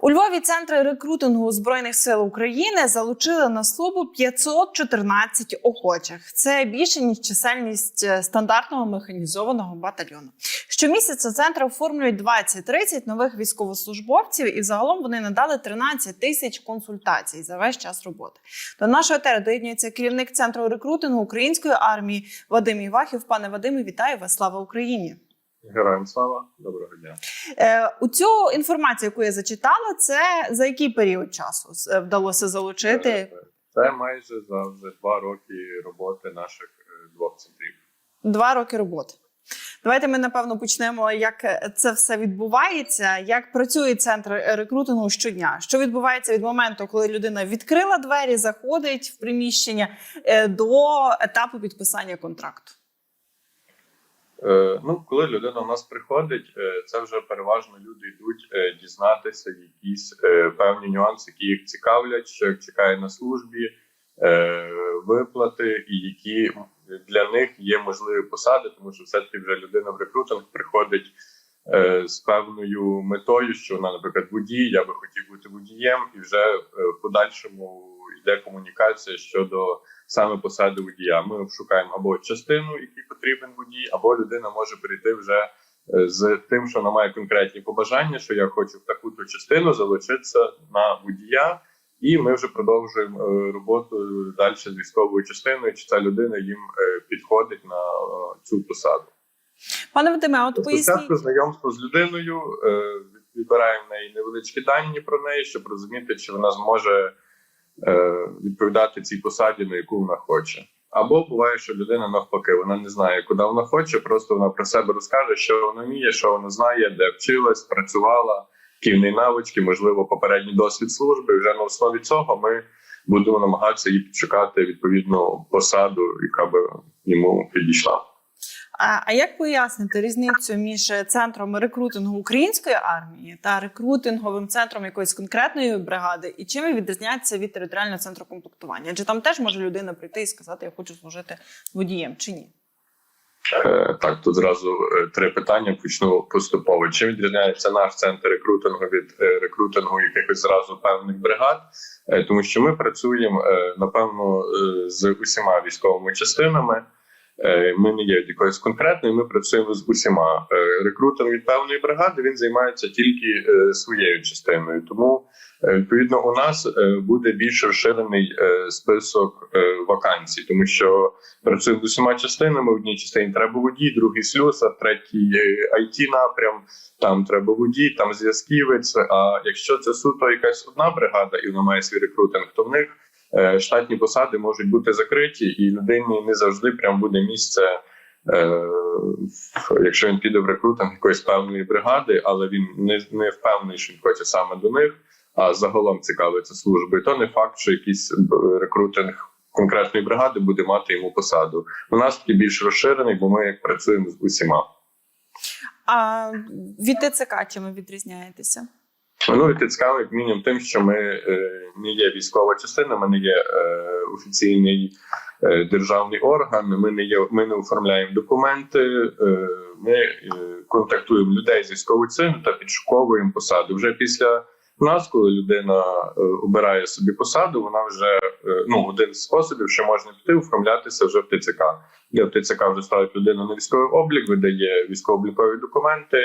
У Львові центри рекрутингу збройних сил України залучили на службу 514 охочих. Це більше ніж чисельність е, стандартного механізованого батальйону. Щомісяця центри оформлюють 20-30 нових військовослужбовців, і загалом вони надали 13 тисяч консультацій за весь час роботи. До нашого етери доєднується керівник центру рекрутингу української армії Вадим Івахів. Пане Вадиме, вітаю вас! Слава Україні! Героям слава, доброго дня. Е, у цю інформацію, яку я зачитала, це за який період часу е, вдалося залучити? Це майже за вже два роки роботи наших е, двох центрів. Два роки роботи. Давайте ми напевно почнемо, як це все відбувається, як працює центр рекрутингу щодня. Що відбувається від моменту, коли людина відкрила двері, заходить в приміщення е, до етапу підписання контракту. Е, ну, коли людина у нас приходить, е, це вже переважно люди йдуть е, дізнатися якісь певні нюанси, які їх цікавлять, що їх чекає на службі, виплати, і які для них є можливі посади, тому що все-таки вже людина в рекрутинг приходить з певною метою, що вона, наприклад, водій, я би хотів бути водієм, і вже в подальшому йде комунікація щодо саме посади водія. Ми шукаємо або частину, який потрібен водій, або людина може прийти вже е, з тим, що вона має конкретні побажання, що я хочу в таку-то частину залишитися на водія. І ми вже продовжуємо е, роботу далі з військовою частиною, чи ця людина їм е, підходить на цю посаду. Пане Вадиме, от поясніть. Спочатку знайомство з людиною, відбираємо в неї невеличкі дані про неї, щоб розуміти, чи вона зможе відповідати цій посаді, на яку вона хоче. Або буває, що людина навпаки, вона не знає, куди вона хоче, просто вона про себе розкаже, що вона вміє, що вона знає, де вчилась, працювала, які навички, можливо, попередній досвід служби. І вже на основі цього ми будемо намагатися їй підшукати відповідну посаду, яка би йому підійшла. А, як пояснити різницю між центром рекрутингу української армії та рекрутинговим центром якоїсь конкретної бригади, і чим відрізняється від територіального центру комплектування? Адже там теж може людина прийти і сказати, я хочу служити водієм чи ні? Е, Так, тут зразу е, три питання. Почну поступово. Чим відрізняється наш центр рекрутингу від е, рекрутингу якихось зразу певних бригад? Тому що ми працюємо напевно з усіма військовими частинами. Е, Ми не є від якоїсь конкретної, ми працюємо з усіма. Е, Рекрутер від певної бригади він займається тільки е, своєю частиною. Тому відповідно у нас буде більш розширений список вакансій, тому що працюємо з усіма частинами. В одній частині треба водій, другий слюсар, третій it напрям. Там треба водій, там зв'язківець. А якщо це суто якась одна бригада, і вона має свій рекрутинг, то в них штатні посади можуть бути закриті, і людині не завжди прям буде місце. е, Якщо він піде в рекрутинг якоїсь певної бригади, але він не, не впевнений, що він хоче саме до них, а загалом цікавиться службою, то не факт, що якийсь рекрутинг конкретної бригади буде мати йому посаду. У нас такий більш розширений, бо ми як працюємо з усіма. А від ТЦК чим ви відрізняєтеся? Ну, і цікаво, як мінімум, тим, що ми е, не є військова частина, ми не є е, офіційний е, державний орган. Ми не є, ми не оформляємо документи. Е, ми е, контактуємо людей з військовою частиною та підшуковуємо посаду. Вже після нас, коли людина е, обирає собі посаду, вона вже е, ну один з способів, що можна піти, оформлятися вже в ТЦК. Де в ТЦК вже ставить людину на військовий облік, видає військово-облікові документи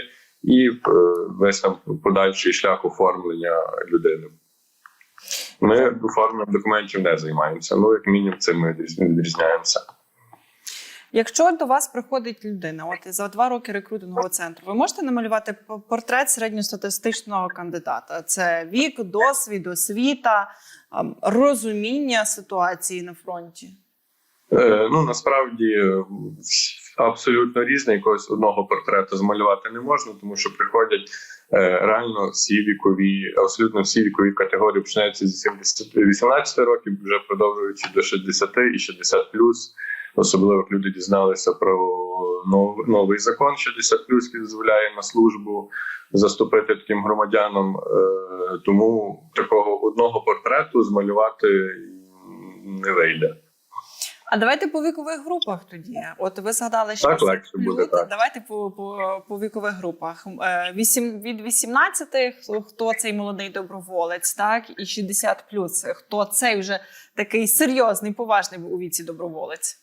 і е, весь там подальший шлях оформлення людини. Ми оформленням документів не займаємося. Ну, як мінімум, цим ми відрізняємося. Якщо до вас приходить людина, от за два роки рекрутингового центру, ви можете намалювати портрет середньостатистичного кандидата? Це вік, досвід, освіта, розуміння ситуації на фронті. Е, ну насправді абсолютно різне, якогось одного портрета змалювати не можна, тому що приходять е, реально всі вікові, абсолютно всі вікові категорії починаються з 70, 18 років, вже продовжуючи до 60 і 60 Особливо як люди дізналися про нов- новий закон 60 який дозволяє на службу заступити таким громадянам. Е, Тому такого одного портрету змалювати не вийде. А давайте по вікових групах тоді. От ви згадали Так, 60 легше буде, так. Давайте по, по, по вікових групах. Е, Вісім, від 18, хто, цей молодий доброволець, так, і 60 плюс, хто цей вже такий серйозний, поважний у віці доброволець.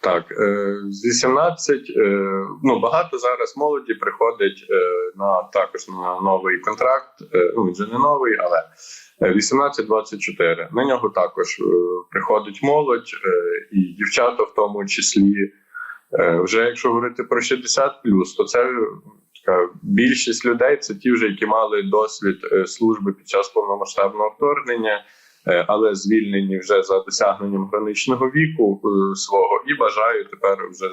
Так, е, з 18, е, ну багато зараз молоді приходить на також на новий контракт. Ну вже не новий, але 18-24. На нього також е, приходить молодь е, і дівчата, в тому числі. Е, Вже якщо говорити про 60 то це така більшість людей це ті, вже які мали досвід служби під час повномасштабного вторгнення. Але звільнені вже за досягненням граничного віку свого, і бажають тепер, вже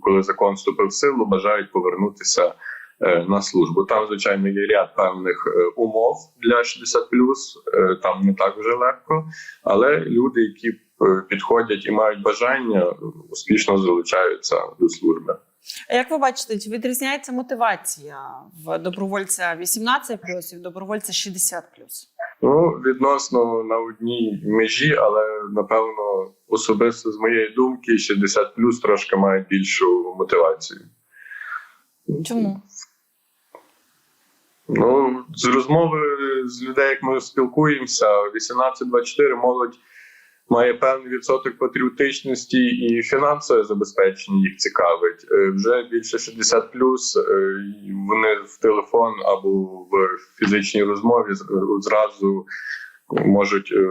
коли закон вступив в силу, бажають повернутися на службу. Там, звичайно, є ряд певних е, умов для 60+, е, там не так вже легко, але люди, які е, підходять і мають бажання, е, успішно залучаються до служби. А як ви бачите, чи відрізняється мотивація в добровольця 18 плюс і в добровольця 60 плюс? Ну, відносно на одній межі, але напевно особисто з моєї думки, 60 плюс трошки мають більшу мотивацію. Чому? Ну, з розмови з людей, як ми спілкуємося, 18-24 молодь має певний відсоток патріотичності і фінансове забезпечення їх цікавить. Е, Вже більше 60 плюс вони в телефон або в фізичній розмові е, зразу можуть е,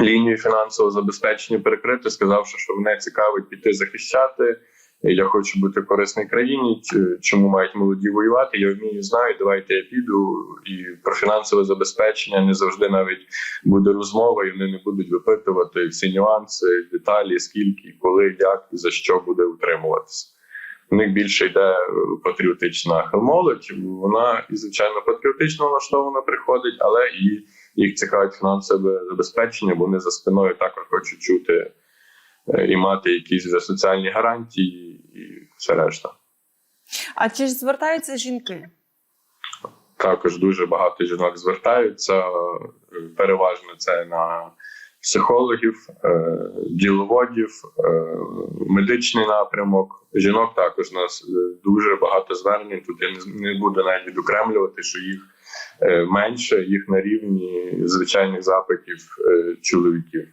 лінію фінансового забезпечення перекрити, сказавши, що мене цікавить піти захищати. Я хочу бути корисній країні. Чому мають молоді воювати? Я вмію знаю. Давайте я піду. І про фінансове забезпечення не завжди навіть буде розмова, і вони не будуть випитувати всі нюанси, деталі, скільки, коли, як і за що буде утримуватися. У них більше йде е, патріотична молодь. Вона і звичайно патріотично налаштована приходить, але і їх цікавить фінансове забезпечення, бо вони за спиною також хочуть чути і мати якісь вже соціальні гарантії, і все решта. А чи ж звертаються жінки? Також дуже багато жінок звертаються. е, Переважно це на психологів, е, діловодів, е, медичний напрямок. Жінок також у нас е, дуже багато звернень. Тут я не- буду навіть відокремлювати, що їх е, менше, їх на рівні звичайних запитів е, чоловіків.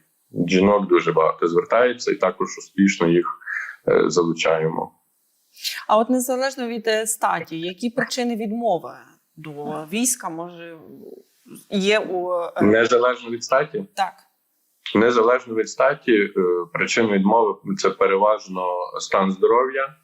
Жінок дуже багато звертається, і також успішно їх е, залучаємо. А от незалежно від е, статі, які причини відмови до війська може є у е, Незалежно від статі. так? Незалежно від статі, е, причин відмови це переважно стан здоров'я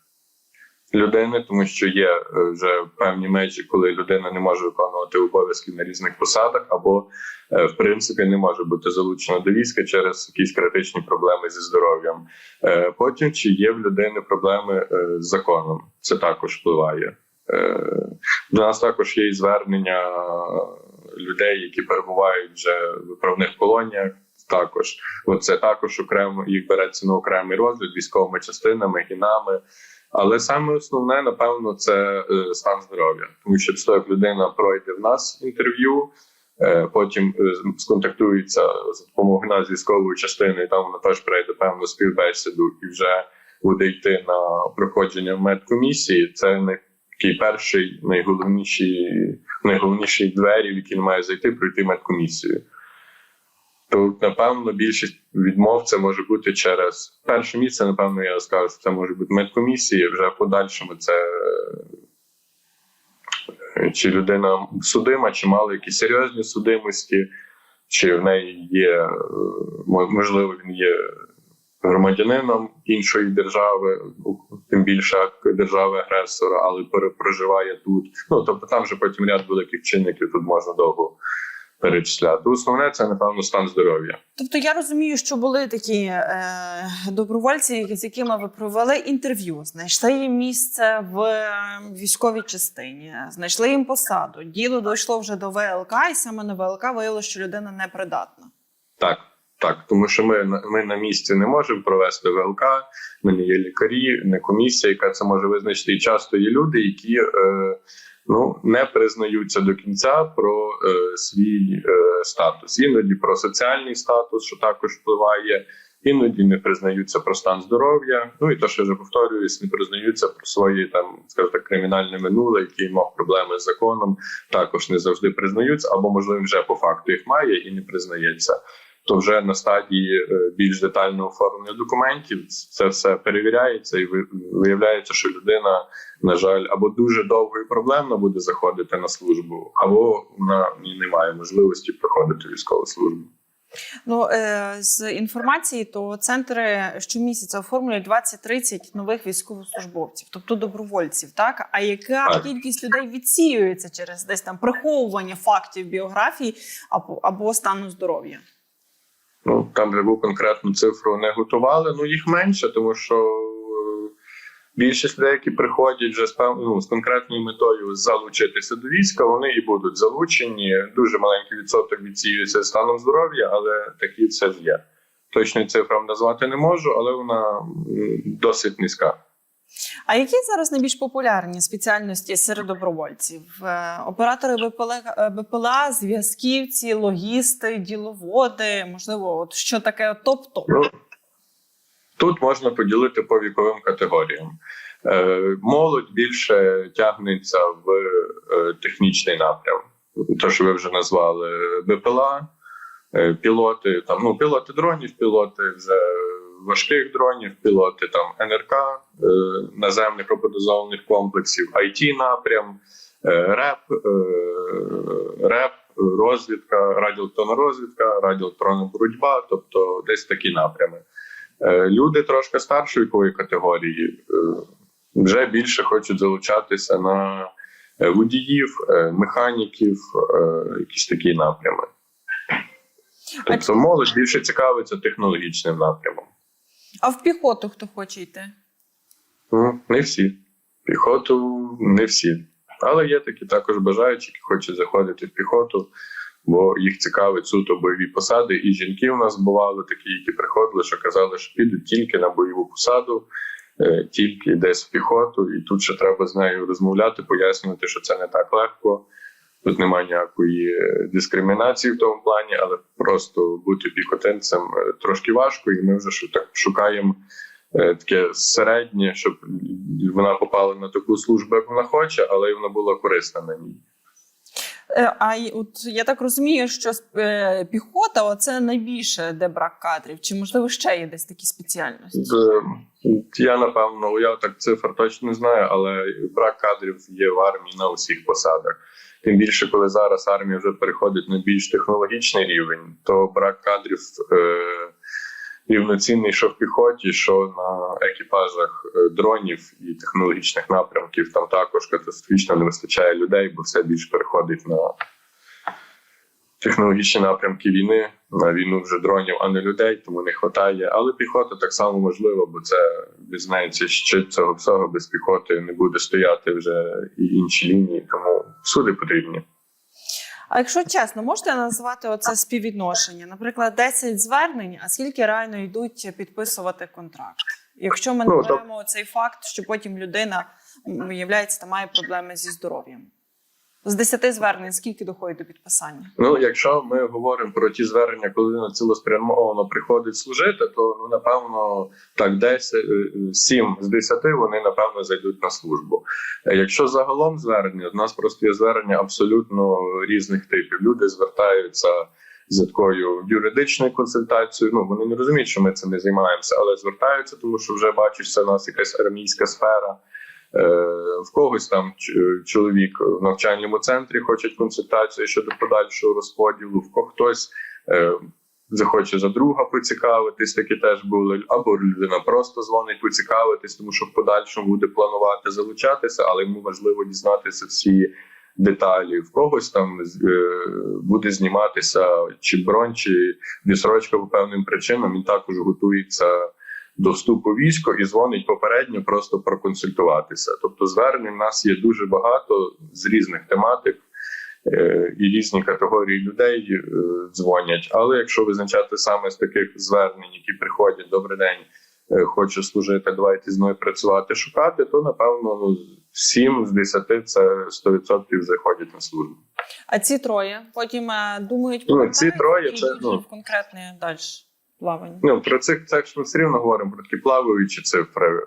людини, тому що є е, вже певні межі, коли людина не може виконувати обов'язки на різних посадах, або е, в принципі не може бути залучена до війська через якісь критичні проблеми зі здоров'ям. Е, Потім чи є в людини проблеми з законом, це також впливає. До нас також є і звернення людей, які перебувають вже в виправних колоніях. Також це також окремо їх береться на окремий розгляд військовими частинами і нами. Але саме основне, напевно, це е, стан здоров'я, тому що після як людина пройде в нас інтерв'ю, е, потім е, сконтактується за допомогою нас з військовою частиною, там вона теж пройде певну співбесіду і вже буде йти на проходження медкомісії. Це такий перший найголовніший, найголовніший двері, в які він має зайти, пройти медкомісію. То, напевно, більшість відмов це може бути через перше місце. Напевно, я скажу, що це може бути медкомісії. Вже подальшому це е, чи людина судима, чи мала якісь серйозні судимості, чи в неї є е, можливо, він є громадянином іншої держави, тим більше держави-агресора, але проживає тут. Ну тобто там вже потім ряд великих чинників тут можна довго перечисляти. Основне це напевно стан здоров'я. Тобто я розумію, що були такі е, добровольці, з якими ви провели інтерв'ю, знайшли їм місце в е, військовій частині, знайшли їм посаду. Діло дійшло вже до ВЛК, і саме на ВЛК виявилося, що людина непридатна. Так, так, тому що ми, ми на місці не можемо провести ВЛК, ми не є лікарі, не комісія, яка це може визначити. І часто є люди, які е, ну, не признаються до кінця про е, свій е, статус. Іноді про соціальний статус, що також впливає. іноді не признаються про стан здоров'я. Ну і то, що я вже повторююсь, не признаються про свої там, скажімо так, кримінальне минуле, який мав проблеми з законом, також не завжди признаються, або можливо вже по факту їх має і не признається. То вже на стадії е, більш детального оформлення документів це все перевіряється і ви- виявляється, що людина, на жаль, або дуже довго і проблемно буде заходити на службу, або вона не має можливості проходити військову службу. Ну е, з інформації, то центри щомісяця оформлюють 20-30 нових військовослужбовців, тобто добровольців. Так а яка Так. кількість людей відсіюється через десь там приховування фактів біографії або, або стану здоров'я? Ну там яку конкретну цифру не готували. Ну їх менше, тому що е, більшість людей, які приходять вже з ну, з конкретною метою залучитися до війська, вони і будуть залучені. Дуже маленький відсоток відсіюється станом здоров'я, але такі це ж є. Точної цифри вам назвати не можу, але вона досить низька. А які зараз найбільш популярні спеціальності серед добровольців? Е, Оператори БПЛА, е, БПЛА, зв'язківці, логісти, діловоди, можливо, от що таке топ-топ? Ну, тут можна поділити по віковим категоріям. Е, молодь більше тягнеться в технічний напрям. То, що ви вже назвали БПЛА, пілоти, там, ну, пілоти дронів, пілоти вже важких дронів, пілоти там НРК, е, наземних роботизованих комплексів, IT напрям, е, РЕП, е, РЕП, розвідка, радіоелектронна розвідка, радіоелектронна боротьба, тобто десь такі напрями. Е, Люди трошки старшої вікової категорії е, вже більше хочуть залучатися на е, водіїв, е, механіків, е, якісь такі напрями. Тобто молодь більше цікавиться технологічним напрямом. А в піхоту хто хоче йти? Ну, не всі. Піхоту не всі. Але є такі також бажаючі, які хочуть заходити в піхоту, бо їх цікавить суто бойові посади. І жінки у нас бували такі, які приходили, що казали, що підуть тільки на бойову посаду, е, тільки десь в піхоту, і тут ще треба з нею розмовляти, пояснювати, що це не так легко. Тут немає ніякої дискримінації в тому плані, але просто бути піхотинцем е, трошки важко, і ми вже так шукаємо е, таке середнє, щоб вона попала на таку службу, як вона хоче, але й вона була корисна на ній. Е, А от я так розумію, що піхота оце найбільше, де брак кадрів. Чи можливо ще є десь такі спеціальності? Я напевно, я так цифр точно не знаю, але брак кадрів є в армії на усіх посадах. Тим більше, коли зараз армія вже переходить на більш технологічний рівень, то брак кадрів е, рівноцінний, що в піхоті, що на екіпажах е, дронів і технологічних напрямків. Там також катастрофічно не вистачає людей, бо все більш переходить на технологічні напрямки війни. На війну вже дронів, а не людей, тому не вистачає. Але піхота так само можлива, бо це неї ще цього всього без піхоти не буде стояти вже і інші лінії, тому всюди потрібні. А якщо чесно, можете назвати оце співвідношення? Наприклад, 10 звернень, а скільки реально йдуть підписувати контракт? Якщо ми не Ну, беремо цей факт, що потім людина виявляється, та має проблеми зі здоров'ям. З 10 звернень скільки доходить до підписання? Ну, якщо ми говоримо про ті звернення, коли людина цілеспрямовано приходить служити, то ну напевно так 10, е, 7 з 10 вони напевно зайдуть на службу. Е, Якщо загалом звернення, у нас просто є звернення абсолютно різних типів. Люди звертаються за такою юридичною консультацією. Ну вони не розуміють, що ми цим не займаємося, але звертаються, тому що вже бачиш, це у нас якась армійська сфера. Е, В когось там чоловік в навчальному центрі хоче консультацію щодо подальшого розподілу, в кого хтось е, захоче за друга поцікавитись, такі теж були, або людина просто дзвонить поцікавитись, тому що в подальшому буде планувати залучатися, але йому важливо дізнатися всі деталі. В когось там е, буде зніматися чи бронь, чи відсрочка по певним причинам. Він також готується до вступу військо і дзвонить попередньо просто проконсультуватися. Тобто, звернень в нас є дуже багато з різних тематик. е, І різні категорії людей е, дзвонять. Але якщо визначати саме з таких звернень, які приходять добрий день, е, хочу служити, давайте мною працювати, шукати, то напевно ну 7 з 10 це 100% заходять на службу. А ці троє потім думають Ну, про ці троє це, ну, конкретне далі. Плавання? Ну, про цих це ж ми все рівно говоримо про такі плаваючі цифри. Е,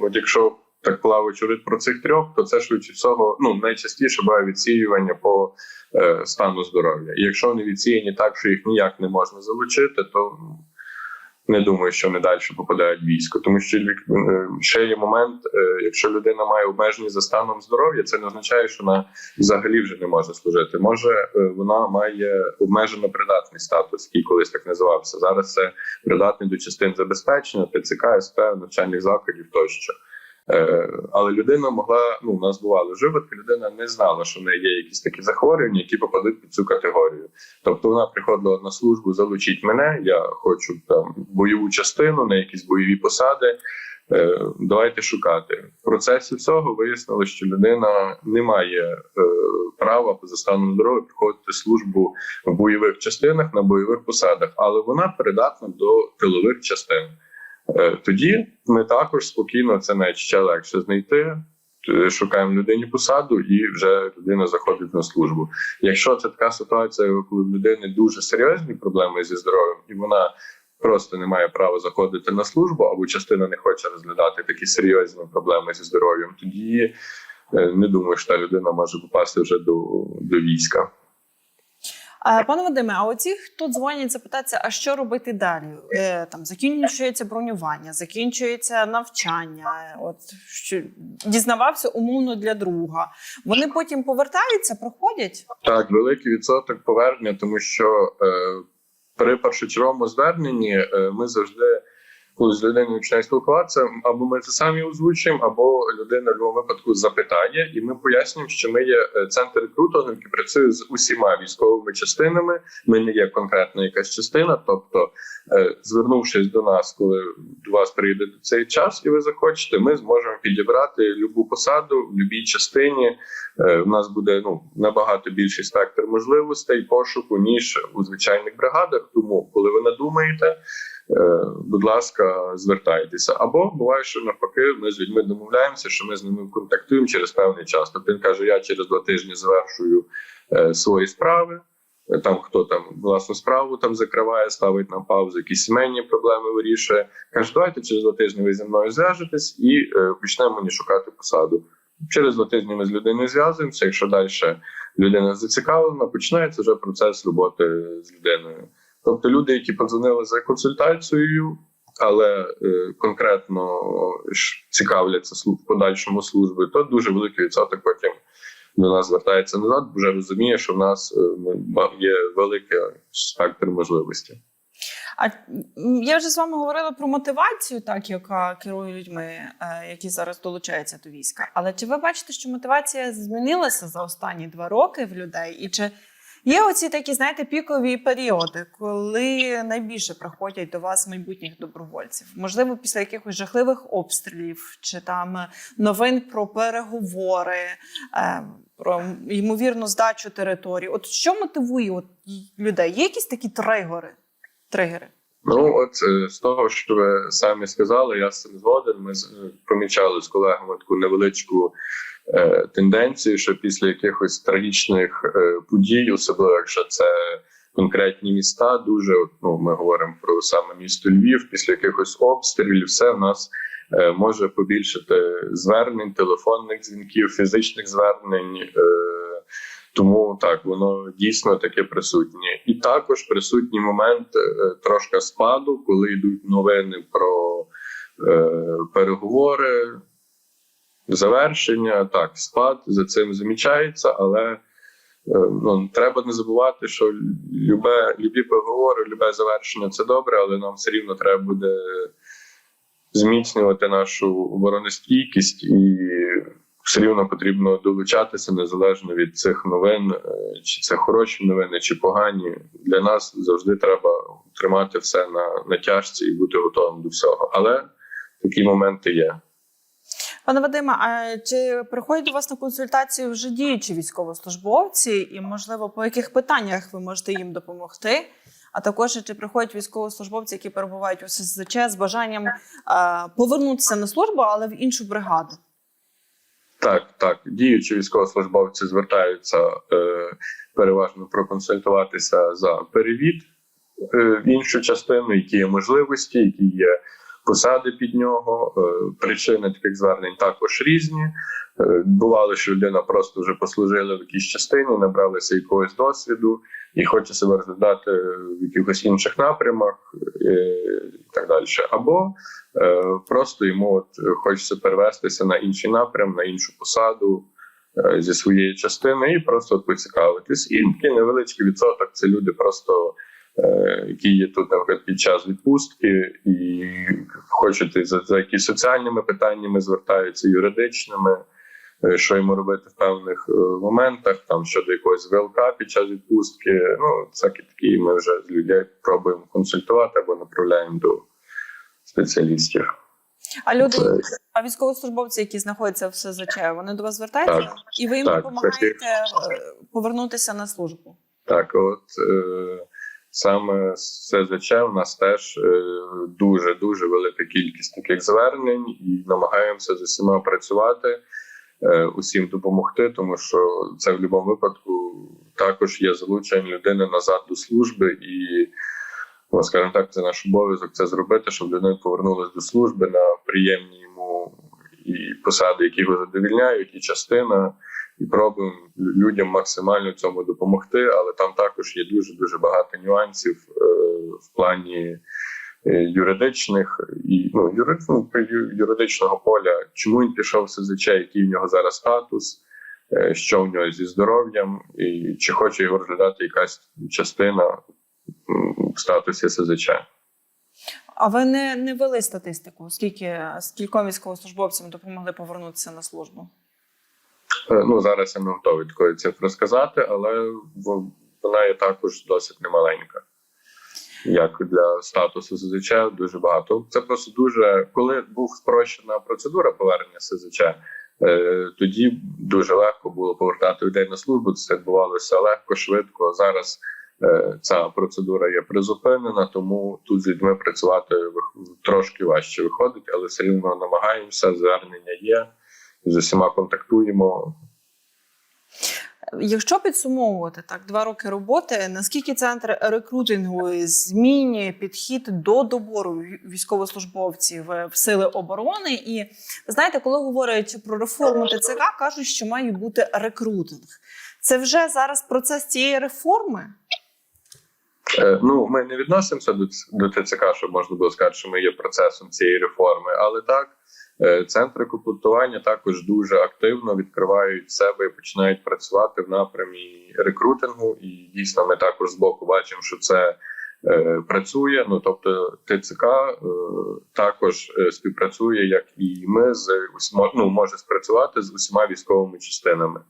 от якщо так плаваючи про цих трьох, то це швидше всього ну, найчастіше буває відсіювання по е, стану здоров'я. І якщо вони відсіяні так, що їх ніяк не можна залучити, то не думаю, що вони далі попадають в військо. Тому що е, ще є момент, е, якщо людина має обмежені за станом здоров'я, це не означає, що вона взагалі вже не може служити. Може, е, вона має обмежено придатний статус, який колись так називався. Зараз це придатний до частин забезпечення, ТЦК, СП, навчальних закладів тощо. Е, Але людина могла, ну у нас бували випадки, людина не знала, що в неї є якісь такі захворювання, які попадуть під цю категорію. Тобто вона приходила на службу, залучіть мене, я хочу там бойову частину на якісь бойові посади. Е, Давайте шукати. В процесі всього вияснилось, що людина не має е, права за станом здоров'я приходити службу в бойових частинах на бойових посадах, але вона придатна до тилових частин. Е, Тоді ми також спокійно це навіть ще легше знайти. Е, Шукаємо людині посаду, і вже людина заходить на службу. Якщо це така ситуація, коли в людини дуже серйозні проблеми зі здоров'ям, і вона просто не має права заходити на службу, або частина не хоче розглядати такі серйозні проблеми зі здоров'ям, тоді е, не думаю, що та людина може попасти вже до, до війська. Пане Вадиме, а оці, хто дзвонять, запитатися, а що робити далі? Е, там закінчується бронювання, закінчується навчання. От що дізнавався умовно для друга. Вони потім повертаються, проходять. Так, великий відсоток повернення, тому що е, при першочерговому зверненні е, ми завжди, коли з людиною починає спілкуватися, або ми це самі озвучуємо, або людина в будь-якому випадку запитає, і ми пояснюємо, що ми є е, центр рекрутингу, який працює з усіма військовими частинами. Ми не є конкретна якась частина. Тобто, е, звернувшись до нас, коли до вас прийде цей час, і ви захочете, ми зможемо підібрати любу посаду в будь-якій частині. Е, У нас буде ну набагато більший спектр можливостей пошуку ніж у звичайних бригадах. Тому, коли ви надумаєте, будь ласка, звертайтеся. Або буває, що навпаки, ми з людьми домовляємося, що ми з ними контактуємо через певний час. Тобто він каже: я через два тижні завершую е, свої справи. Е, Там хто там власну справу там закриває, ставить на паузу, якісь сімейні проблеми вирішує. Каже, давайте через два тижні ви зі мною зв'яжетесь і е, почнемо мені шукати посаду. Через два тижні ми з людиною зв'язуємося. Якщо далі людина зацікавлена, починається вже процес роботи з людиною. Тобто люди, які подзвонили за консультацією, але е, конкретно цікавляться в подальшому служби, то дуже великий відсоток потім до нас звертається назад, вже розуміє, що в нас е, є великий спектр можливостей. А я вже з вами говорила про мотивацію, так яка керує людьми, е, які зараз долучаються до війська. Але чи ви бачите, що мотивація змінилася за останні два роки в людей? І чи є оці такі, знаєте, пікові періоди, коли найбільше приходять до вас майбутніх добровольців? Можливо, після якихось жахливих обстрілів, чи там е, новин про переговори, е, про ймовірну здачу території? От що мотивує от людей? Є якісь такі тригери? Тригери? Ну, от е, з того, що ви самі сказали, я з цим згоден. Ми помічали з колегами таку невеличку е, тенденцію, що після якихось трагічних е, подій, особливо якщо це конкретні міста, дуже ну, ми говоримо про саме місто Львів, після якихось обстрілів, все в нас е, може побільшити звернень, телефонних дзвінків, фізичних звернень. Тому так воно дійсно таке присутнє, і також присутній момент трошки спаду, коли йдуть новини про переговори, завершення. Так, спад за цим замічається, але е, ну, треба не забувати, що любе, любі переговори, любе завершення це добре, але нам все рівно треба буде зміцнювати нашу обороностійкість і все рівно потрібно долучатися незалежно від цих новин, е, чи це хороші новини, чи погані. Для нас завжди треба тримати все на, тяжці і бути готовим до всього. Але такі моменти є. Пане Вадиме, а чи приходять до вас на консультацію вже діючі військовослужбовці, і можливо по яких питаннях ви можете їм допомогти? А також чи приходять військовослужбовці, які перебувають у СЗЧ з бажанням повернутися на службу, але в іншу бригаду? Так, так, діючі військовослужбовці звертаються е, переважно проконсультуватися за перевід е, в іншу частину, які є можливості, які є посади під нього. Е, Причини таких звернень також різні. Е, Бувало, що людина просто вже послужила в якійсь частині, набралася якогось досвіду і хоче себе розглядати в якихось інших напрямах е, і так далі. Або просто йому от хочеться перевестися на інший напрям, на іншу посаду зі своєї частини і просто поцікавитись. І такий невеличкий відсоток це люди просто. Е, Які є тут наприклад, під час відпустки, і хочуть за, за якісь соціальними питаннями звертаються юридичними, е, що йому робити в певних е, моментах, там щодо якогось ВЛК під час відпустки. Ну, всякі такі ми вже з людей пробуємо консультувати або направляємо до спеціалістів. А люди, Це- а військовослужбовці, які знаходяться в СЗЧ, вони до вас звертаються, Так. і ви їм Так, допомагаєте таких- повернутися на службу. Так, от е, саме з СЗЧ у нас теж е, дуже дуже велика кількість таких звернень, і намагаємося з усіма працювати, е, усім допомогти, тому що це в будь-якому випадку також є залучення людини назад до служби, і ну, скажімо так, це наш обов'язок це зробити, щоб людина повернулася до служби на приємні йому і посади, які його задовільняють, і частина і пробуємо людям максимально цьому допомогти. Але там також є дуже дуже багато нюансів е, в плані е, юридичних і ну, юри, ну, юридичного поля. Чому він пішов СЗЧ, який в нього зараз статус, е, що в нього зі здоров'ям, і чи хоче його розглядати якась частина в статусі СЗЧ. А ви не, не вели статистику? Скільки скільком військовослужбовцям допомогли повернутися на службу? Е, Ну зараз я не готовий такої цифри сказати, але вона є також досить немаленька. Як для статусу СЗЧ дуже багато. Це просто дуже коли був спрощена процедура повернення СЗЧ, е, тоді дуже легко було повертати людей на службу. Це відбувалося легко, швидко. Зараз е, ця процедура є призупинена, тому тут з людьми працювати трошки важче виходить, але все рівно намагаємося. Звернення є з усіма контактуємо. Якщо підсумовувати так два роки роботи, наскільки центр рекрутингу змінює підхід до добору військовослужбовців в сили оборони? І знаєте, коли говорять про реформу ТЦК, кажуть, що має бути рекрутинг. Це вже зараз процес цієї реформи? Е, Ну, ми не відносимося до, до ТЦК, щоб можна було сказати, що ми є процесом цієї реформи, але так. Е, Центри комплектування також дуже активно відкривають себе і починають працювати в напрямі рекрутингу. І дійсно, ми також з боку бачимо, що це е, працює. Ну тобто, ТЦК е, також е, співпрацює, як і ми з усіма, ну, може спрацювати з усіма військовими частинами.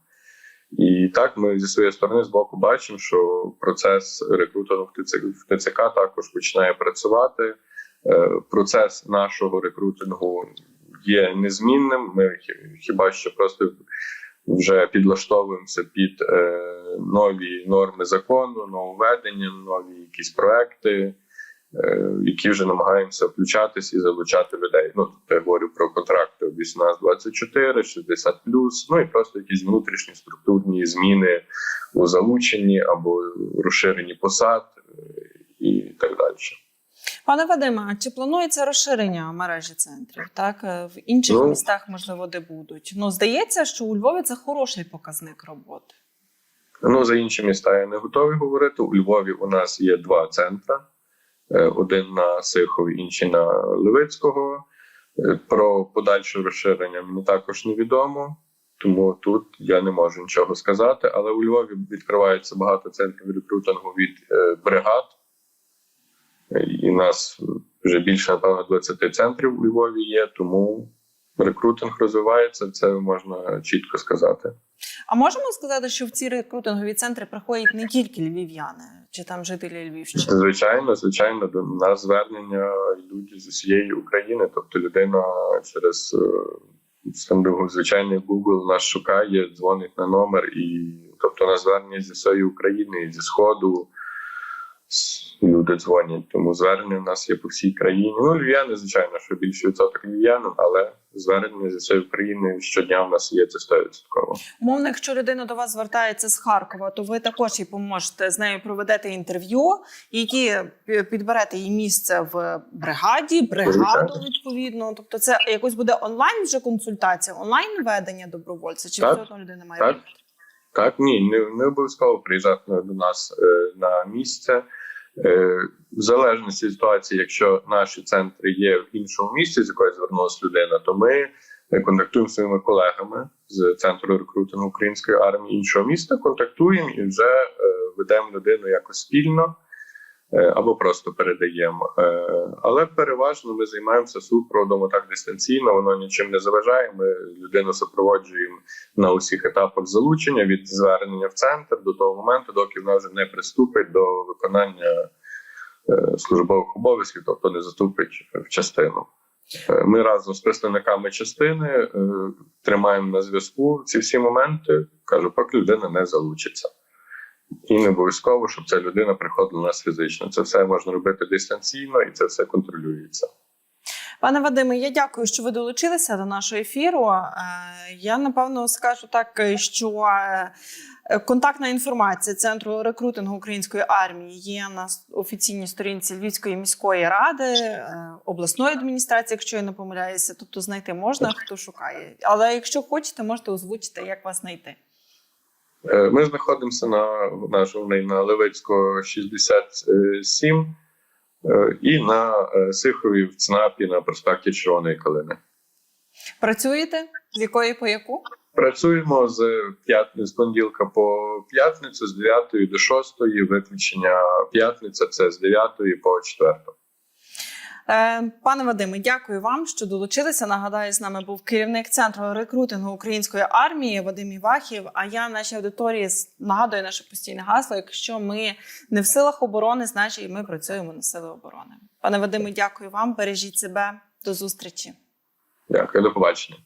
І так ми зі своєї сторони з боку бачимо, що процес рекрутингу в ТЦК, в ТЦК також починає працювати. Е, Процес нашого рекрутингу є незмінним. Ми хіба що просто вже підлаштовуємося під е, нові норми закону, нововведення, нові якісь проекти, е, які вже намагаємося включатись і залучати людей. Ну тут я говорю про контракти 18-24, 60 ну і просто якісь внутрішні структурні зміни у залученні або розширенні посад е, і так далі. Пане Вадиме, а чи планується розширення мережі центрів? Так Е, в інших Ну. містах можливо де будуть. Ну здається, що у Львові це хороший показник роботи. Ну за інші міста я не готовий говорити. У Львові у нас є два центри: Е, один на Сихові, інший на Левицького. Е, Про подальше розширення мені також невідомо, тому тут я не можу нічого сказати. Але у Львові відкривається багато центрів рекрутингу від бригад. Е, І нас вже більше напевно 20 центрів у Львові є, тому рекрутинг розвивається. Це можна чітко сказати. А можемо сказати, що в ці рекрутингові центри приходять не тільки львів'яни чи там жителі Львівщини? Звичайно, звичайно, до нас звернення йдуть з усієї України. Тобто людина через е, там, звичайний Google нас шукає, дзвонить на номер, і тобто на звернення зі всієї України, зі Сходу, з люди дзвонять. Тому звернення в нас є по всій країні. Ну, львів'яни, звичайно, що більше відсоток львів'янин, але звернення зі всієї України щодня в нас є це 100%. Умовно, якщо людина до вас звертається з Харкова, то ви також їй поможете з нею проведете інтерв'ю, які підберете їй місце в бригаді, бригаду відповідно. Тобто, це якось буде онлайн вже консультація, онлайн ведення добровольця, чи Так. все одно людина має Так. Так, ні, не, не обов'язково приїжджати до нас е, на місце. Е, в залежності від ситуації, якщо наші центри є в іншому місці, з якої звернулася людина, то ми е, контактуємо з своїми колегами з центру рекрутингу української армії іншого міста, контактуємо і вже е, ведемо людину якось спільно або просто передаємо. Е, але переважно ми займаємося супроводом так дистанційно, воно нічим не заважає. Ми людину супроводжуємо на усіх етапах залучення від звернення в центр до того моменту, доки вона вже не приступить до виконання е, службових обов'язків, тобто не заступить в частину. Е, Ми разом з представниками частини е, тримаємо на зв'язку ці всі моменти. кажу, поки людина не залучиться. І не обов'язково, щоб ця людина приходила до нас фізично. Це все можна робити дистанційно, і це все контролюється. Пане Вадиме, я дякую, що ви долучилися до нашого ефіру. Е, Я напевно скажу так, що е, контактна інформація центру рекрутингу української армії є на офіційній сторінці Львівської міської ради, е, обласної адміністрації, якщо я не помиляюся. Тобто знайти можна, хто шукає. Але якщо хочете, можете озвучити, як вас знайти. Е, Ми знаходимося на нашому на Левицького 67 е, і на е, Сихові в ЦНАПі на проспекті Червоної Калини. Працюєте? З якої по яку? Працюємо з п'ятниці з понеділка по п'ятницю з 9 до 6, виключення п'ятниця це з 9 по 4. Е, Пане Вадиме, дякую вам, що долучилися. Нагадаю, з нами був керівник центру рекрутингу української армії Вадим Івахів. А я нашій аудиторії нагадую наше постійне гасло. Якщо ми не в силах оборони, значить ми працюємо на сили оборони. Пане Вадиме, дякую вам. Бережіть себе. До зустрічі. Дякую, до побачення.